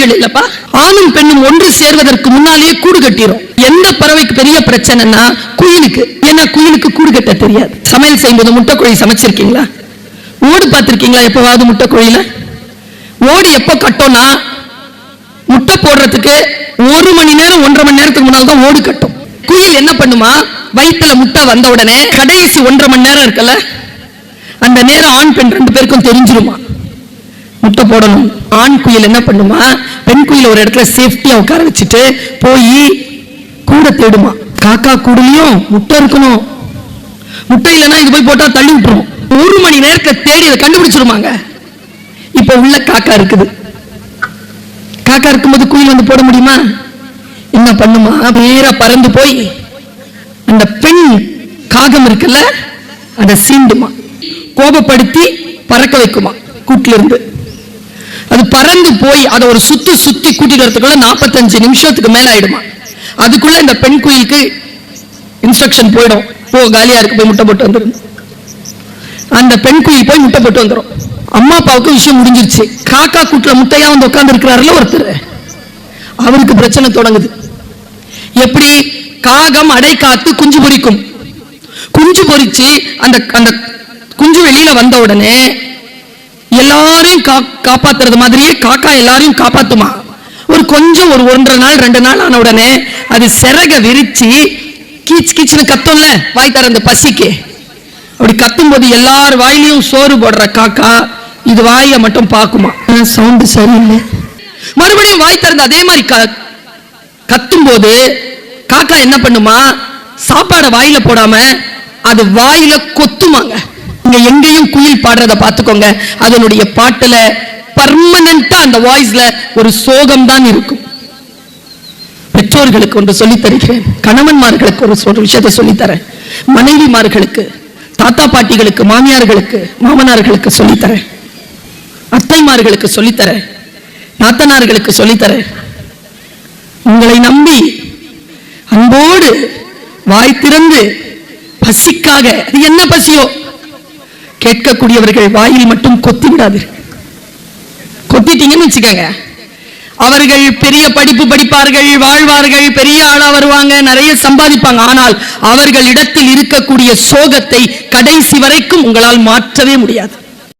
பறவைகள் இல்லப்பா? ஆணும் பெண்ணும் ஒன்று சேர்வதற்கு முன்னாலேயே கூடு கட்டிரும் எந்த பறவைக்கு பெரிய பிரச்சனைனா குயிலுக்கு. ஏன்னா குயிலுக்கு கூடு கட்ட தெரியாது. சமையல் செய்யும்போது முட்டைக்கோழி சமைச்சிருக்கீங்களா? ஓடு பார்த்துருக்கீங்களா எப்பவாவது முட்டைக்கோழியில? ஓடு எப்போ கட்டோம்னா முட்டை போடுறதுக்கு ஒரு மணி நேரம் ஒன்றரை மணி நேரத்துக்கு முன்னால் தான் ஓடு கட்டும். குயில் என்ன பண்ணுமா? வயித்துல முட்டை வந்த உடனே கடைசி ஒன்றரை மணி நேரம் இருக்குல்ல? அந்த நேரம் ஆண் பெண் ரெண்டு பேருக்கும் தெரிஞ்சிருமா? முட்டை போடணும். ஆண் குயில் என்ன பண்ணுமா? பெண் குயில் ஒரு இடத்துல சேஃப்டியா உட்கார வச்சுட்டு போய் கூட தேடுமா. காக்கா கூடலையும் முட்டை இருக்கணும். முட்டை இல்லைன்னா இது போய் போட்டா தள்ளி விட்டுரும். ஒரு மணி நேரத்தை தேடி அதை கண்டுபிடிச்சிருமாங்க இப்ப உள்ள காக்கா இருக்குது. காக்கா இருக்கும்போது குயில் வந்து போட முடியுமா? என்ன பண்ணுமா? நேரா பறந்து போய் அந்த பெண் காகம் இருக்குல்ல அதை சீண்டுமா. கோபப்படுத்தி பறக்க வைக்குமா கூட்டிலிருந்து அது பறந்து போய் அதை ஒரு சுத்தி சுத்தி கூட்டிட்டு வரதுக்குள்ள நாற்பத்தஞ்சு நிமிஷத்துக்கு மேல ஆயிடுமா. அதுக்குள்ள இந்த பெண் குயிலுக்கு இன்ஸ்ட்ரக்ஷன் போயிடும். போ காலியா இருக்கு போய் முட்டை போட்டு வந்துடும் அந்த பெண் குயில் போய் முட்டை போட்டு வந்துடும் அம்மா அப்பாவுக்கு விஷயம் முடிஞ்சிருச்சு. காக்கா கூட்டுல முட்டையா வந்து உட்கார்ந்து இருக்கிறாருல ஒருத்தர். அவருக்கு பிரச்சனை தொடங்குது. எப்படி? காகம் அடை காத்து குஞ்சு பொறிக்கும் குஞ்சு பொரிச்சு அந்த அந்த குஞ்சு வெளியில வந்த உடனே எல்லாரையும் கா- காப்பாத்துறது மாதிரியே காக்கா எல்லாரையும் காப்பாத்துமா? ஒரு கொஞ்சம் ஒரு ஒன்றரை நாள் ரெண்டு நாள் ஆன உடனே அது சிறக விரிச்சு கீச் கீச்சுன்னு கத்தும்ல வாய் திறந்து பசிக்கு. அப்படி கத்தும்போது எல்லார் வாயிலையும் சோறு போடுற காக்கா இது வாயை மட்டும் பார்க்குமா? சவுண்டு சரியில்லை. மறுபடியும் வாய் திறந்து அதே மாதிரி க- கத்தும்போது காக்கா என்ன பண்ணுமா? சாப்பாடை வாயில போடாம அது வாயில கொத்துமாங்க. நீங்க எங்கேயும் குயில் பாடுறத பார்த்துக்கோங்க. அதனுடைய பாட்டுல பர்மனண்டா அந்த வாய்ஸ்ல ஒரு சோகம் தான் இருக்கும். பெற்றோர்களுக்கு ஒன்று சொல்லித் தருகிறேன் கணவன்மார்களுக்கு ஒரு சொல்ற விஷயத்தை சொல்லித்தரேன். மனைவிமார்களுக்கு தாத்தா பாட்டிகளுக்கு மாமியார்களுக்கு மாமனார்களுக்கு சொல்லித்தரேன். அத்தைமார்களுக்கு சொல்லித்தரேன். நாத்தனார்களுக்கு சொல்லித்தரேன். உங்களை நம்பி அன்போடு வாய் திறந்து பசிக்காக அது என்ன பசியோ? கேட்கக்கூடியவர்கள் வாயில் மட்டும் கொத்தி விடாதீர்கள் கொத்திட்டீங்கன்னு வச்சுக்கோங்க. அவர்கள் பெரிய படிப்பு படிப்பார்கள் வாழ்வார்கள் பெரிய ஆளா வருவாங்க நிறைய சம்பாதிப்பாங்க. ஆனால் அவர்களிடத்தில் இருக்கக்கூடிய சோகத்தை கடைசி வரைக்கும் உங்களால் மாற்றவே முடியாது.